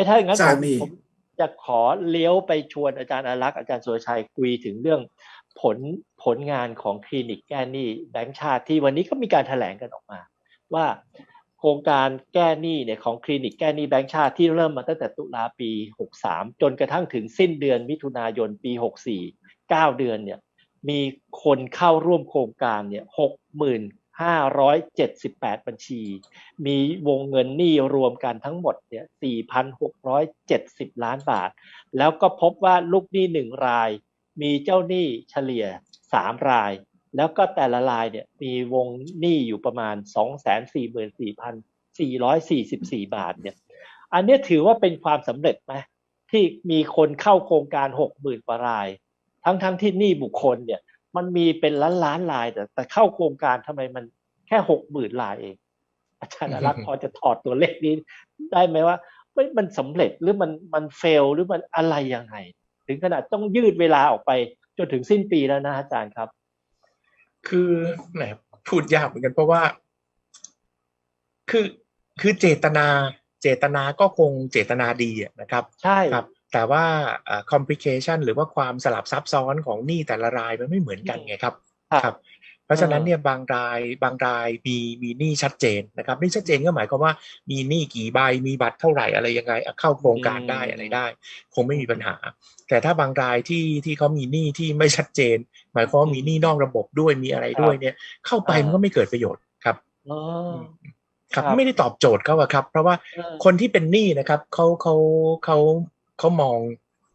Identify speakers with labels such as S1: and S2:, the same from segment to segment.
S1: ไม่ถ้าอย่างนั้น
S2: สา
S1: ผม
S2: มี
S1: ผมจะขอเลี้ยวไปชวนอาจารย์อารักษ์อาจารย์สุรชัยคุยถึงเรื่องผลผลงานของคลินิกแก้หนี้แบงก์ชาติที่วันนี้ก็มีการแถลงกันออกมา ว่าโครงการแก้หนี้เนี่ยของคลินิกแก้หนี้แบงก์ชาติที่เริ่มมาตั้งแต่ตุลาปี 63 จนกระทั่งถึงสิ้นเดือนมิถุนายนปี 64 9 เดือนเนี่ยมีคนเข้าร่วมโครงการเนี่ย 578 บัญชี มีวงเงินหนี้รวมกันทั้งหมดเนี่ย4,670 ล้านบาท แล้วก็พบว่าลูกหนี้หนึ่งราย มีเจ้าหนี้เฉลี่ย 3 ราย แล้วก็แต่ละรายเนี่ยมีวงหนี้อยู่ประมาณ 244,444 บาทเนี่ย อันนี้ถือว่าเป็นความสำเร็จไหมที่มีคนเข้าโครงการ 60,000กว่าราย ทั้งทั้งที่หนี้บุคคลเนี่ย มันมีเป็นล้านล้านๆราย แต่แต่เข้าโครงการทำไมมันแค่หกหมื่นรายเอง อาจารย์อารักษ์พอจะถอดตัวเลขนี้ได้ไหมว่าเฮ้ยมันสำเร็จหรือมันมันเฟลหรือมันอะไรยังไง ถึงขนาดต้องยืดเวลาออกไปจนถึงสิ้นปีแล้วนะอาจารย์ครับ
S3: คือแหมพูดยากเหมือนกันเพราะว่า คือคือเจตนา เจตนาก็คงเจตนาดีอะนะครับ
S1: ใช่
S3: ครับ แต่ว่าอ่า complication หรือว่าความสลับซับซ้อนของหนี้แต่ละรายมันไม่เหมือนกันไงครับ
S1: ครับ
S3: เพราะฉะนั้น
S1: เออ
S3: เนี่ยบางรายบางรายมีมีหนี้ชัดเจนนะครับหนี้ชัดเจนก็หมายความว่ามีหนี้กี่ใบมีบัตรเท่าไหร่อะไรยังไงอะเข้าโครงการได้อะไรได้ คงไม่มีปัญหา แต่ถ้าบางรายที่ที่เขามีหนี้ที่ไม่ชัดเจน หมายความว่ามีหนี้นอกระบบด้วยมีอะไรด้วยเนี่ย เข้าไปมันก็ไม่เกิดประโยชน์ครับ
S1: อ๋อ
S3: ครับ
S1: ครับ
S3: ไม่ได้ตอบโจทย์เขาอะครับ เพราะว่า
S1: เออ
S3: คนที่เป็นหนี้นะครับเขาเขาเขา เขามอง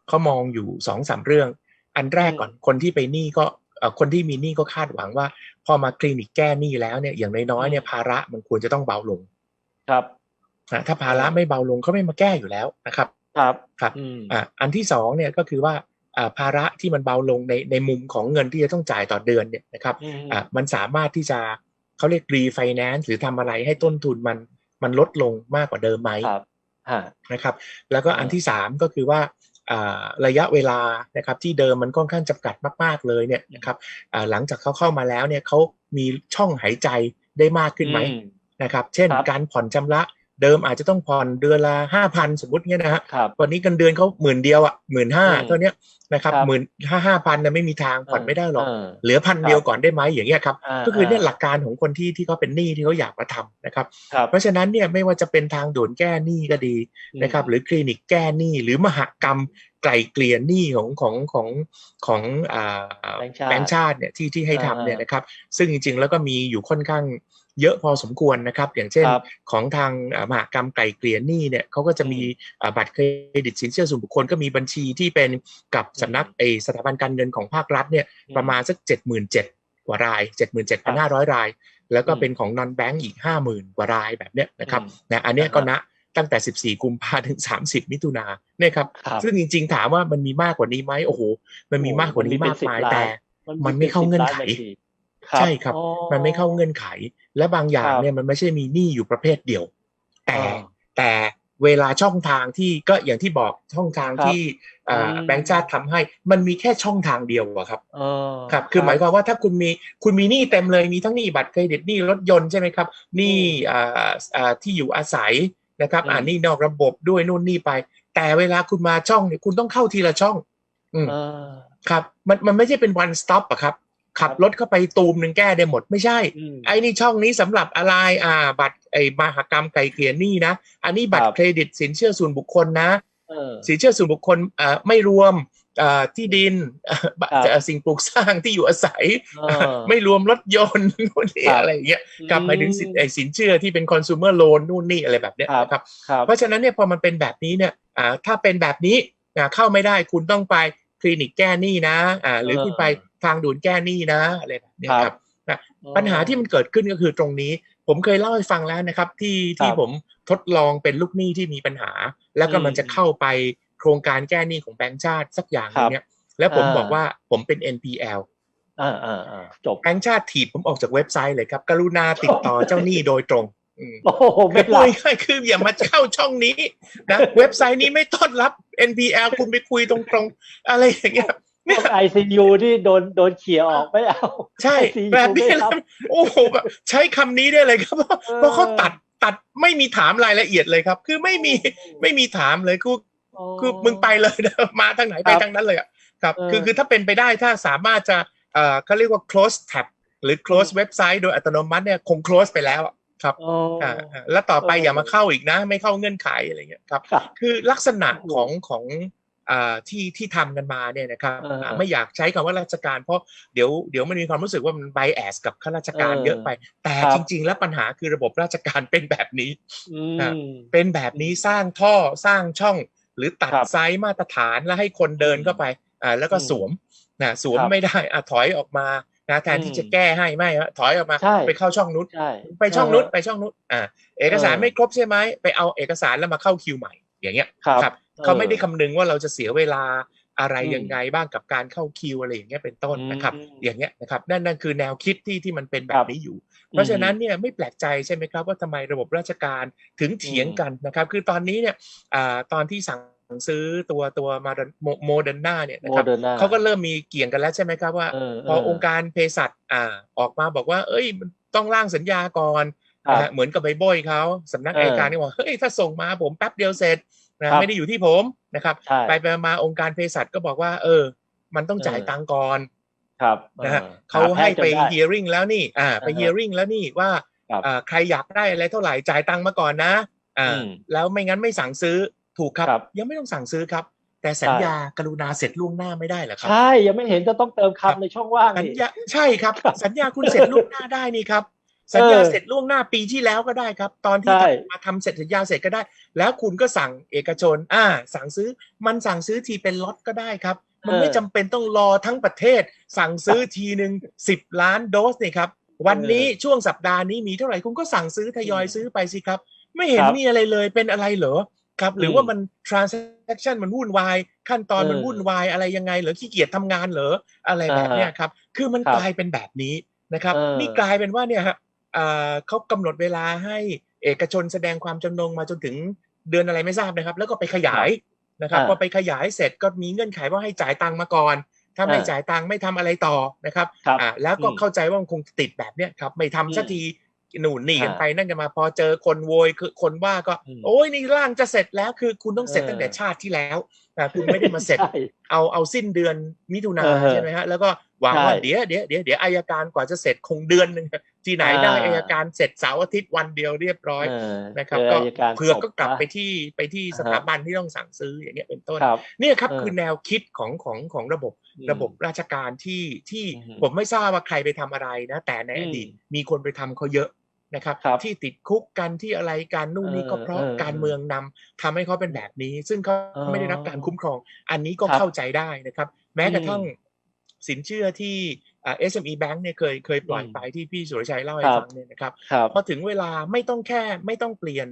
S3: เขามองอยู่สองสามเรื่อง อันแรกก่อนคนที่ไปหนี้ก็เอ่อคนที่มีหนี้ก็คาดหวังว่า พอมาคลินิกแก้หนี้แล้วเนี่ยอย่างน้อยๆเนี่ยภาระมันควรจะต้องเบาลง
S1: ครับ
S3: นะถ้าภาระไม่เบาลงเขาไม่มาแก้อยู่แล้วนะครับ
S1: ครับ
S3: ครับ
S1: อืม
S3: อะอันที่สองเนี่ยก็คือว่าอ่าภาระที่มันเบาลงในในมุมของเงินที่จะต้องจ่ายต่อเดือนเนี่ยนะครับ
S1: อืม
S3: อะมันสามารถที่จะเขาเรียกรีไฟแนนซ์หรือทำอะไรให้ต้นทุนมันมันลดลงมากกว่าเดิมไหม
S1: ครับฮะ
S3: นะครับแล้วก็
S1: อ่า
S3: อันที่สามก็คือว่าอ่าระยะเวลานะครับที่เดิมมันค่อนข้างจำกัดมากๆเลยเนี่ยนะครับอ่าหลังจากเขาเข้ามาแล้วเนี่ยเขามีช่องหายใจได้มากขึ้นไหม
S1: อื
S3: นะครับ เช่น
S1: ครับ
S3: การผ่อนชำระ เดิมอาจจะต้องผ่อนเดือนละห้าพันสมมติเนี่ยนะฮะ
S1: ครับ
S3: วันนี้เงินเดือนเขาหมื่นเดียวอะหมื่นห้า
S1: อืม
S3: เท่าเนี้ยนะครับ
S1: ครับ
S3: หมื่นห้าห้าพันนะไม่มีทางผ่อนไม่ได้หรอก
S1: เออ
S3: เหลือพัน
S1: ครับ
S3: เดียวก่อนได้ไหมอย่างเงี้ยครับาก็คือเนี่ยหลักการของคนที่ที่เขาเป็นหนี้ที่เขาอยากมาทำนะครับ
S1: ครับ
S3: เพราะฉะนั้นเนี่ยไม่ว่าจะเป็นทางด่วนแก้หนี้ก็ดีนะครับ หรือคลินิกแก้หนี้หรือมหกรรมไกล่เกลี่ยหนี้ของของของของอ่า
S1: แบงก์ชาติ
S3: แบงก์ชาติเนี่ยที่ที่ให้ทำเนี่ย
S1: อ่าน
S3: นะครับ ซึ่งจริงๆแล้วก็มีอยู่ค่อนข้าง เยอะพอสมควรนะครับ อย่างเช่น
S1: ครับ
S3: ของทางอ่ามหากรรมไกล่เกลี่ยหนี้เนี่ยเขาก็จะมีอ่าบัตรเครดิตสินเชื่อส่วนบุคคลก็มีบัญชีที่เป็นกับสำนักเออสถาบันการเงินของภาครัฐเนี่ยประมาณสักเจ็ดหมื่นเจ็ดกว่ารายเจ็ดหมื่นเจ็ดพันห้าร้อยราย แล้วก็
S1: อืม
S3: เป็นของนอนแบงก์อีกห้าหมื่นกว่ารายแบบเนี้ยนะครับ
S1: อืม
S3: นะอันเนี้ย
S1: อ่าฮะ
S3: ก็นะตั้งแต่ 14 กุมภาถึง 30 มิถุนาเนี่ยครับ
S1: ครับ
S3: ซึ่งจริง ๆ ถามว่ามันมีมากกว่านี้ไหมโอ้โห มันมีมากกว่านี้มากมายแต่ มันไม่เข้าเงื่อนไข ใช่ครับ
S1: อ๋อ
S3: มันไม่เข้าเงื่อนไข และบางอย่าง
S1: ครับ
S3: เนี่ยมันไม่ใช่มีหนี้อยู่ประเภทเดียว แต่
S1: อ๋อ
S3: แต่เวลาช่องทางที่ก็อย่างที่บอกช่องทาง
S1: ครับ
S3: ที่อ่า
S1: อืม
S3: แบงก์ชาติทำให้ มันมีแค่ช่องทางเดียวอะครับ
S1: เออ
S3: ครับ คือหมายความว่าถ้าคุณมีคุณมีหนี้เต็มเลยมีทั้งหนี้บัตรเครดิตหนี้รถยนต์ใช่ไหมครับหนี้อ่าอ่าที่อยู่อาศัยนะครับ
S1: อืม
S3: อ่าหนี้นอกระบบด้วยนู่นนี่ไป แต่เวลาคุณมาช่องเนี่ยคุณต้องเข้าทีละช่อง อืม
S1: เออ
S3: ครับ มันมันไม่ใช่เป็น one stop อะครับ ขับรถเข้าไปตูมหนึ่งแก้ได้หมดไม่ใช่
S1: อืม
S3: ไอ้นี่ช่องนี้สำหรับอะไรอ่า บัตรไอ้มหกรรมไกลเกลี่ยหนี้นะ อันนี้บัต
S1: ค
S3: ร
S1: รับ
S3: เครดิตสินเชื่อส่วนบุคคลนะ
S1: เออ
S3: สินเชื่อส่วนบุคคลเอ่อไม่รวมเอ่อที่ดินเอ่อบัตร
S1: ครับ
S3: เอ่อสิ่งปลูกสร้างที่อยู่อาศัย
S1: เออ
S3: ไม่รวมรถยนต์นู่นนี่
S1: ครับ
S3: อะไรอย่างเงี้ยกับหมายถึงสินไอ้สินเชื่อที่เป็น consumer loan นู่นนี่อะไรแบบเนี้ย
S1: ครับ
S3: นะครับ
S1: ครับ
S3: เพราะฉะนั้นเนี่ยพอมันเป็นแบบนี้เนี่ยอ่าถ้าเป็นแบบนี้อ่าเข้าไม่ได้คุณต้องไปคลินิกแก้หนี้นะอ่าหรือ
S1: เออ
S3: คุณไป ทางด่วนแก้หนี้นะอะไรแบบเนี้ย
S1: ค
S3: ค
S1: รั
S3: รับบนะปัญหาที่มันเกิดขึ้นก็คือตรงนี้ ผมเคยเล่าให้ฟังแล้วนะครับ ที่ที่
S1: ครับ
S3: ผมทดลองเป็นลูกหนี้ที่มีปัญหา แล้วก็มันจะ
S1: อืม
S3: เข้าไปโครงการแก้หนี้ของแบงก์ชาติสักอย่างหนึงเนี่ยแล้วผม
S1: อ่า
S3: บอกว่าผมเป็น NPL
S1: อ่าอ่าอ่าจบ
S3: แบงก์ชาติถีบผมออกจากเว็บไซต์เลยครับ กรุณาติดต่อเจ้าหนี้โดยตรงอืม
S1: โอ้โห
S3: คื
S1: ไม่
S3: อ
S1: หลับ
S3: ง่ายๆคืออย่ามาเข้าช่องนี้นะเว็บไซต์นี้ไม่ต้อนรับ NPL คุณไปคุยตรงๆ อะไรอย่างเงี้ย เนี่ย
S1: ไอซียูที่โดนโดนเขี่ยออกไม่เอา
S3: ใช่
S1: ICU
S3: แบบนี้
S1: ไม่รับ
S3: โอ้โหแบบใช้คำนี้ได้เลยครับเพราะเพราะเขาตัดตัดไม่มีถามรายละเอียดเลยครับ คือไม่มีไม่มีถามเลยคือ
S1: โอ้
S3: คือมึงไปเลยนะมาทางไหนไป
S1: ครับ
S3: ทางนั้นเลยอะครับ
S1: เออ
S3: คือคือถ้าเป็นไปได้ถ้าสามารถจะเอ่อเขาเรียกว่า close tab หรือ close เว็บไซต์โดยอัตโนมัติเนี่ยคง close ไปแล้วอะครับ
S1: โอ้
S3: อ่าอ่าแล้วต่อไป
S1: เออ
S3: อ
S1: อ
S3: ย่ามาเข้าอีกนะ ไม่เข้าเงื่อนไขอะไรเงี้ยครับ
S1: ครับ
S3: คือลักษณะ
S1: โอ้โห
S3: ของของอ่า ที่ที่ทำกันมาเนี่ยนะครับ
S1: เอออ่า
S3: ไม่อยากใช้คำว่าราชการเพราะเดี๋ยวเดี๋ยวมันมีความรู้สึกว่ามันไบแอสกับข้าราชการ
S1: เออ
S3: เยอะไป แต่
S1: ครับ
S3: จริง ๆ แล้วปัญหาคือระบบราชการเป็นแบบนี้
S1: อื
S3: ครับ
S1: ม
S3: เป็นแบบนี้สร้างท่อสร้างช่อง หรือตัด
S1: ครับ
S3: ไซส์มาตรฐานแล้วให้คนเดินเข้าไปอ่าแล้วก็
S1: อืม
S3: สวมนะสวม
S1: ครับ
S3: ไม่ได้อะถอยออกมานะแทนที่
S1: อืม
S3: จะแก้ให้ไม่ฮะถอยออกมา
S1: ใช่
S3: ไปเข้าช่องนู้น
S1: ใช่
S3: ไปช่องนู้น
S1: เไป
S3: ช่องนู้นอ่าเอกสาร
S1: เออ
S3: ไม่ครบใช่ไหมไปเอาเอกสารแล้วมาเข้าคิวใหม่อย่างเงี้ย
S1: ครับ
S3: เขาไม่ได้
S1: เออ
S3: คำนึงว่าเราจะเสียเวลาอะไร
S1: อืม
S3: ยังไงบ้างกับการเข้าคิวอะไรอย่างเงี้ยเป็นต้นนะครับ
S1: อืม
S3: อย่างเงี้ยนะครับนั่นนั่นคือแนวคิดที่ที่มันเป็นแบ
S1: ครับบ
S3: นี้อยู่ เพราะฉะนั้นเนี่ยไม่แปลกใจใช่ไหมครับว่าทำไมระบบราชการถึงเถียงกันนะครับ คือตอนนี้เนี่ยอ่าตอนที่สั่งซื้อตัวตัวมาโมเดอร์นาเนี่ยนะ
S1: โม
S3: ครับ
S1: เดอร์นา
S3: เขาก็เริ่มมีเกี่ยงกันแล้วใช่ไหมครับว่า
S1: เออ
S3: พอ
S1: เออ
S3: องค์การเภสัชอ่าออกมาบอกว่า เอ้ยมันต้องร่างสัญญาก่อน
S1: ครับ
S3: นะฮะเหมือนกับใบโบยเขาสำนัก
S1: เออ
S3: อัยการนี่บอกเฮ้ยถ้าส่งมาผมแป๊บเดียวเสร็จ นะครับไม่ได้อยู่ที่ผมนะครับ
S1: ใช่
S3: ไปไปมาองค์การเภสัชก็บอกว่า เออ มันต้องจ่าย
S1: เออ
S3: ตังค์ก่อน
S1: ครับ
S3: นะฮะ
S1: ออ
S3: เขาให้ไป
S1: หาแพทย์จนด้
S3: hearing แล้วนี่ อ่า ไป
S1: อ่าฮะ
S3: hearing แล้วนี่ว่า
S1: ครับ
S3: อ่าใครอยากได้อะไรเท่าไหร่จ่ายตังค์มาก่อนนะอ่า
S1: อืม
S3: แล้วไม่งั้นไม่สั่งซื้อถูกครับ
S1: ครับ
S3: ยังไม่ต้องสั่งซื้อครับ แต่สัญญากรุณาเสร็จล่วงหน้าไม่ได้เหรอครับ
S1: ใช่ยังไม่เห็นจะต้องเติม
S3: ครับ
S1: คำในช่องว่าง
S3: สัญ
S1: นี่
S3: ญาใช่ครับ สัญญาคุณเสร็จล่วงหน้าได้นี่ครับ สัญญาเสร็จล่วงหน้าปีที่แล้วก็ได้ครับ ตอนที่
S1: ใช่
S3: มาทำเสร็จสัญญาเสร็จก็ได้ แล้วคุณก็สั่งเอกชน อ่า สั่งซื้อมันสั่งซื้อทีเป็นล็อตก็ได้ครับ มันไม่จำเป็นต้องรอทั้งประเทศ สั่งซื้อทีหนึ่งสิบล้านโดสนี่ครับ วันนี้ช่วงสัปดาห์นี้มีเท่าไหร่คุณก็สั่งซื้อทยอยซื้อไปสิครับ ไม่เห็น
S1: ครับ
S3: มีอะไรเลยเป็นอะไรเหรอครับ หรือ
S1: ม
S3: ว่ามัน transaction มันวุ่นวาย ขั้นตอนมัน
S1: เออ
S3: วุ่นวายอะไรยังไงเหรอขี้เกียจทำงานเหรออะไรแบบเนี้ยครับ คือมัน
S1: ครับ
S3: กลายเป็นแบบนี้นะครับ
S1: เออ
S3: นี่กลายเป็นว่าเนี่ยฮะ เอ่อเขากำหนดเวลาให้เอกชนแสดงความจำนงมาจนถึงเดือนอะไรไม่ทราบนะครับ แล้วก็ไปขยายนะครับ
S1: อ่า
S3: พอไปขยายเสร็จก็มีเงื่อนไขว่าให้จ่ายตังค์มาก่อน ถ้าไม่
S1: อ่า
S3: จ่ายตังค์ไม่ทำอะไรต่อนะครับ
S1: ครับ
S3: อ่าแล้วก็
S1: อืม
S3: เข้าใจว่ามันคงติดแบบเนี้ยครับไม่ทำสัก
S1: อืม
S3: ทีหนุนหนีกัน
S1: อ่า
S3: ไปนั่นกันมาพอเจอคนโวยคือคนว่าก็
S1: อืม
S3: โอ้ยนี่ร่างจะเสร็จแล้วคือคุณต้องเสร็จ
S1: เออ
S3: ตั้งแต่ชาติที่แล้วนะคุณไม่ได้มาเสร็จ
S1: ใช่
S3: เอาเอาสิ้นเดือนมิถุนา
S1: เออ
S3: ใช่ไหมฮะแล้วก็ หวังว่า
S1: ใช่
S3: เดี๋ยวเดี๋ยวเดี๋ยวเดี๋ยวอายการกว่าจะเสร็จคงเดือนหนึ่งที่ไหนได้
S1: อ่า
S3: อายการเสร็จเสาร์อาทิตย์วันเดียวเรียบร้อย
S1: เออ
S3: นะครับ
S1: เจอ
S3: ก็
S1: อัยการ
S3: เผื่อก็
S1: ศพ
S3: กลับ
S1: นะ
S3: ไปที่ไปที่สถาบันที่ต้องสั่งซื้ออย่างเงี้ยเป็นต้น
S1: ครับ
S3: เนี่ยครับ
S1: เออ
S3: คือแนวคิดของของของระบบ
S1: อืม
S3: ระบบราชการที่ที่
S1: อืม
S3: ผมไม่ทราบว่าใครไปทำอะไรนะ แต่ใน
S1: อืม
S3: อดีตมีคนไปทำเขาเยอะนะครับ
S1: ครับ
S3: ที่ติดคุกกันที่อะไรการนู่นนี่
S1: เออ
S3: ก็เพราะ
S1: เออ
S3: การเมืองนำทำให้เขาเป็นแบบนี้ ซึ่งเขา
S1: อ๋อ
S3: ไม่ได้รับการคุ้มครอง อันนี้ก็
S1: ครับ
S3: เข้าใจได้นะครับ แม้กระทั่ง
S1: อืม
S3: สินเชื่อที่อ่า SME Bank เนี่ยเคยเคยปล่อย
S1: อืม
S3: ไปที่พี่สุรชัยเล่าให้
S1: ครับ
S3: ฟังเนี่ยนะครับ
S1: ครับ
S3: พอถึงเวลาไม่ต้องแค่ไม่ต้องเปลี่ยน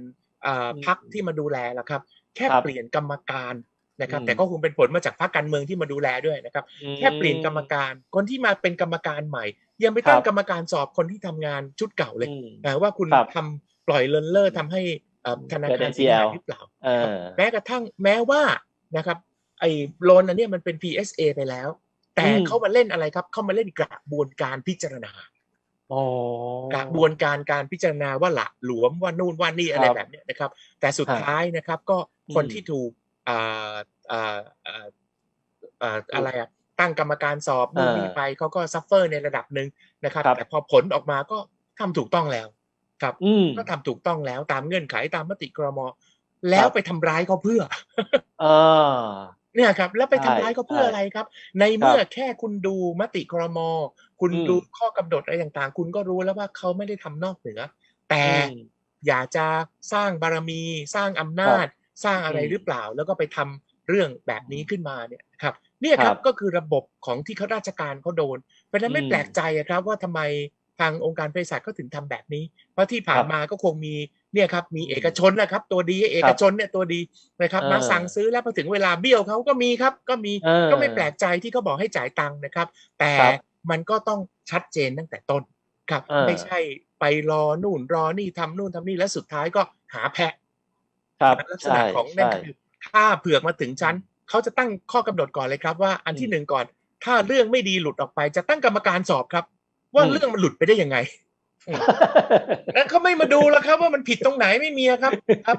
S3: อ่า
S1: อืม
S3: พักที่มาดูแลแล้วครับ แค่
S1: ครับ
S3: เปลี่ยนกรรมการนะครับ
S1: อืม
S3: แต่ก็คงเป็นผลมาจากพรรคการเมืองที่มาดูแลด้วยนะครับ แค่เปลี่ยนกรรมการคนที่มาเป็นกรรมการใหม่ ยังไปตั้ง
S1: ครับ
S3: กรรมการสอบคนที่ทำงานชุดเก่าเลย
S1: อืม
S3: นะว่าคุณ
S1: ครับ
S3: ทำปล่อยเลินเล่อทำให้เอ่อธนา
S1: เกิด
S3: คารเสียหาย
S1: NPL
S3: หรือเปล่า
S1: เออ
S3: แม้กระทั่งแม้ว่านะครับไอ้โลนอันเนี้ยมันเป็น PSA ไปแล้ว แต่
S1: อืม
S3: เขามาเล่นอะไรครับเขามาเล่นกระบวนการพิจารณา
S1: อ๋อก
S3: ระบวนการการพิจารณาว่าหละหลวมว่านู่นว่านี่อะไร
S1: ครับ
S3: แบบเนี้ยนะครับ แต่สุด
S1: ฮะ
S3: ท้ายนะครับ ก็คน
S1: อืม
S3: ที่ถูกอ่าอ่าอ่าอ่าอะไรอะตั้งกรรมการสอบนู่น
S1: เออ
S3: นี่ไปเขาก็ซัฟเฟอร์ในระดับหนึ่งนะครับ
S1: ครับ
S3: แต่พอผลออกมาก็ทำถูกต้องแล้ว ครับ
S1: อืม
S3: ก็ทำถูกต้องแล้วตามเงื่อนไขตามมติกรมแล้วไปทำร้ายเขาเพื่อ
S1: เออ
S3: เนี่ยครับ แล้วไปทำ
S1: ใช่
S3: ร้ายเขาเพื่อ
S1: ใช่
S3: อะไรครับ ในเมื่อแค่คุณดูมติครมคุณ
S1: อืม
S3: ดูข้อกำหนดอะไรต่างๆ คุณก็รู้แล้วว่าเขาไม่ได้ทำนอกเหนือ แต่
S1: อืม
S3: อยากจะสร้างบารมี สร้างอำนาจ สร้างอะไร
S1: อืม
S3: หรือเปล่า แล้วก็ไปทำเรื่องแบบนี้ขึ้นมาเนี่ยครับเนี่ยค
S1: ครั
S3: รับบก็คือระบบของที่เขาราชการเขาโดน เพราะฉะนั้นไม่
S1: อืม
S3: แปลกใจอะครับว่าทำไมทางองค์การเภสัชเขาถึงทำแบบนี้ เพราะที่ผ่าน
S1: ครับ
S3: มาก็คงมี เนี่ยครับมีเอกชนนะครับ ตัวดีเอกชนเนี่ยตัวดีนะครับ
S1: เออ
S3: มาสั่งซื้อแล้วพอถึงเวลาเบี้ยวเขาก็มีครับ ก็มี
S1: เออ
S3: ก็ไม่แปลกใจที่เขาบอกให้จ่ายตังค์นะครับ แต่
S1: ครับ
S3: มันก็ต้องชัดเจนตั้งแต่ต้นครับ
S1: เออ
S3: ไม่ใช่ไปรอนู่นรอนี่ทำนู่นทำนี่แล้วสุดท้ายก็หาแพะ
S1: ครับ
S3: ลักษ
S1: ใช่
S3: ณะของนั่น
S1: ใช่
S3: คือถ้าเผือกมาถึงชั้นเขาจะตั้งข้อกำหนดก่อนเลยครับ ว่าอันที่
S1: อืม
S3: หนึ่งก่อน ถ้าเรื่องไม่ดีหลุดออกไป จะตั้งกรรมการสอบครับ ว่า
S1: อืม
S3: เรื่องมันหลุดไปได้ยังไง แล้วเขาไม่มาดูแล้วครับ ว่ามันผิดตรงไหนไม่มีครับ ครับ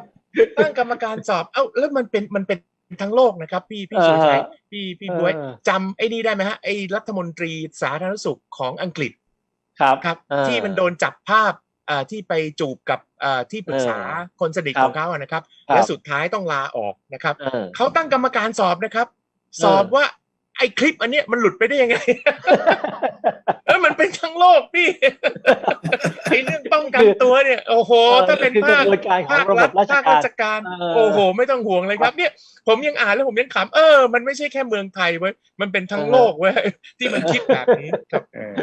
S3: ตั้งกรรมการสอบ เอ้าแล้วมันเป็นมันเป็นทั้งโลกนะครับ พี่พี่สุรชัยพี่พี่บวย
S1: เออ
S3: จำไอ้นี่ได้ไหมฮะไอ้รัฐมนตรีสาธารณสุขของอังกฤษ
S1: ครับ
S3: ครับ
S1: เออ
S3: ที่มันโดนจับภาพอ่าที่ไปจูบกับอ่าที่ปรึกษา
S1: เออ
S3: คนสนิท
S1: ครับ
S3: ของเขาอะนะครับ
S1: ครับ
S3: และสุดท้ายต้องลาออกนะครับ
S1: เออ
S3: เขาตั้งกรรมการสอบนะครับ สอบว่าไอ้คลิปอันเนี้ยมันหลุดไปได้ยังไง เออมันเป็นทั้งโลกพี่ไอ้เรื่องป้องกันตัวเนี่ย โอ้โห ถ้าเป็น
S1: คือก
S3: ภา
S1: ระ
S3: ค
S1: บวนการของ
S3: ภาค
S1: ระ
S3: รั
S1: บ
S3: ฐ
S1: บราช
S3: ภาค
S1: การ
S3: ราชการ
S1: เออ
S3: โอ้โห ไม่ต้องห่วงเลยครับ เนี่ย ผมยังอ่านแล้วผมยังขำเออ มันไม่ใช่แค่เมืองไทยเว้ยมันเป็นทั้งโลกเว้ยที่มันคิดแบบนี้ครับ
S2: เออ